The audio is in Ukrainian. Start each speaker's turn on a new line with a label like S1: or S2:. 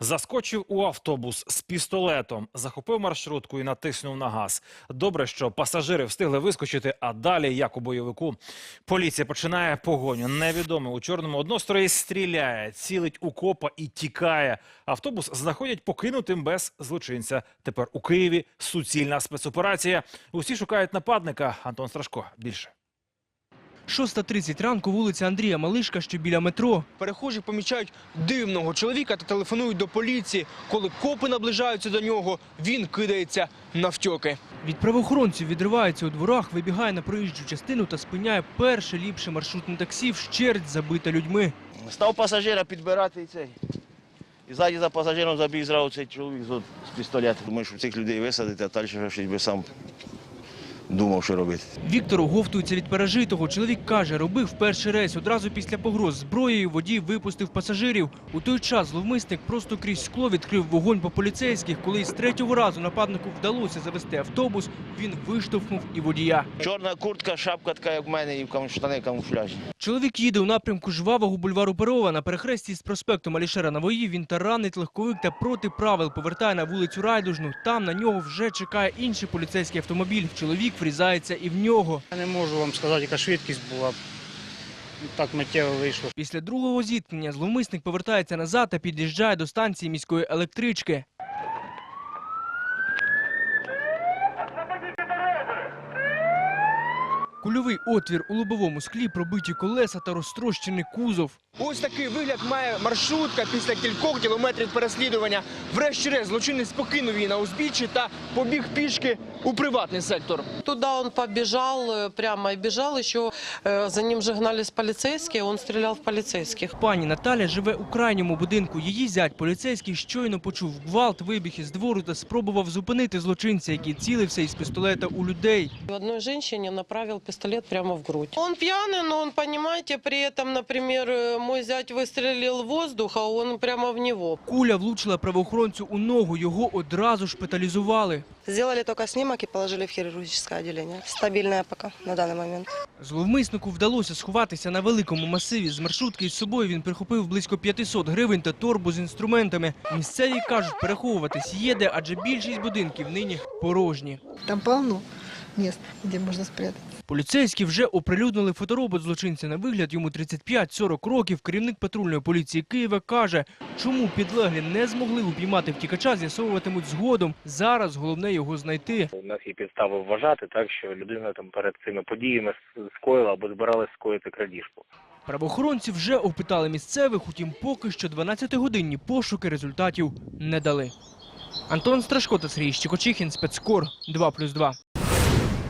S1: Заскочив у автобус з пістолетом, захопив маршрутку і натиснув на газ. Добре, що пасажири встигли вискочити, а далі, як у бойовику, поліція починає погоню. Невідомий у чорному однострої стріляє, цілить у копа і тікає. Автобус знаходять покинутим без злочинця. Тепер у Києві суцільна спецоперація. Усі шукають нападника. Антон Страшко більше.
S2: 6.30 ранку вулиця Андрія Малишка, що біля метро. Перехожі помічають дивного чоловіка та телефонують до поліції. Коли копи наближаються до нього, він кидається навтьоки. Від правоохоронців відривається у дворах, вибігає на проїжджу частину та спиняє перше ліпше маршрутне таксі, вщерть забите людьми.
S3: Став пасажира підбирати і цей. І ззаді за пасажиром забіг зразу цей чоловік з, пістолета. Думаю, що цих людей висадити, а далі щось би сам думав, що робити.
S2: Віктор оговтується від пережитого. Чоловік каже, робив перший рейс. Одразу після погроз зброєю водій випустив пасажирів. У той час зловмисник просто крізь скло відкрив вогонь по поліцейських. Коли з третього разу нападнику вдалося завести автобус, він виштовхнув і водія.
S3: Чорна куртка, шапка така, як в мене, і штани камуфляжні.
S2: Чоловік їде у напрямку жвавого бульвару Перова. На перехресті з проспектом Алішера Навої він таранить легковик та проти правил повертає на вулицю Райдужну. Там на нього вже чекає інший поліцейський автомобіль. Чоловік врізається і в нього.
S4: Я не можу вам сказати, яка швидкість була. Так миттєво вийшло.
S2: Після другого зіткнення зловмисник повертається назад та під'їжджає до станції міської електрички. Кульовий отвір у лобовому склі, пробиті колеса та розтрощений кузов. Ось такий вигляд має маршрутка після кількох кілометрів переслідування. Врешті-решт злочинець покинув її на узбіччі та побіг пішки у приватний сектор.
S5: Туда он побежал, э, прямо и бежал, еще э, за ним же гнались полицейские, он стрелял в полицейских.
S2: Пані Наталя живе у крайньому будинку. Її зять поліцейський щойно почув гвалт, вибіг із двору та спробував зупинити злочинця, який цілився із пістолета у людей.
S5: Одной женщине направил пистолет прямо в грудь. Он пьяный, но он, понимаете, при этом, например, э, мой зять выстрелил в воздух, а он прямо в него.
S2: Куля влучила правоохоронцю у ногу, його одразу шпиталізували.
S6: Сделали только снимок и положили в хирургическое отделение. Стабильная пока на данный момент.
S2: Зловмиснику вдалося сховатися на великому масиві. З маршрутки із собою він прихопив близько 500 гривень та торбу з інструментами. Місцеві кажуть, переховуватись є де, адже більшість будинків нині порожні.
S7: Там полно мест, где можно спрятать.
S2: Поліцейські вже оприлюднили фоторобот злочинця на вигляд. Йому 35-40 років. Керівник патрульної поліції Києва каже, чому підлеглі не змогли упіймати втікача, з'ясовуватимуть згодом. Зараз головне його знайти.
S8: У нас є підстави вважати так, що людина там перед цими подіями скоїла або збиралась скоїти крадіжку.
S2: Правоохоронці вже опитали місцевих, утім поки що 12-годинні пошуки результатів не дали. Антон Страшко та Сергій Щекочихін, спецкор 2+,2.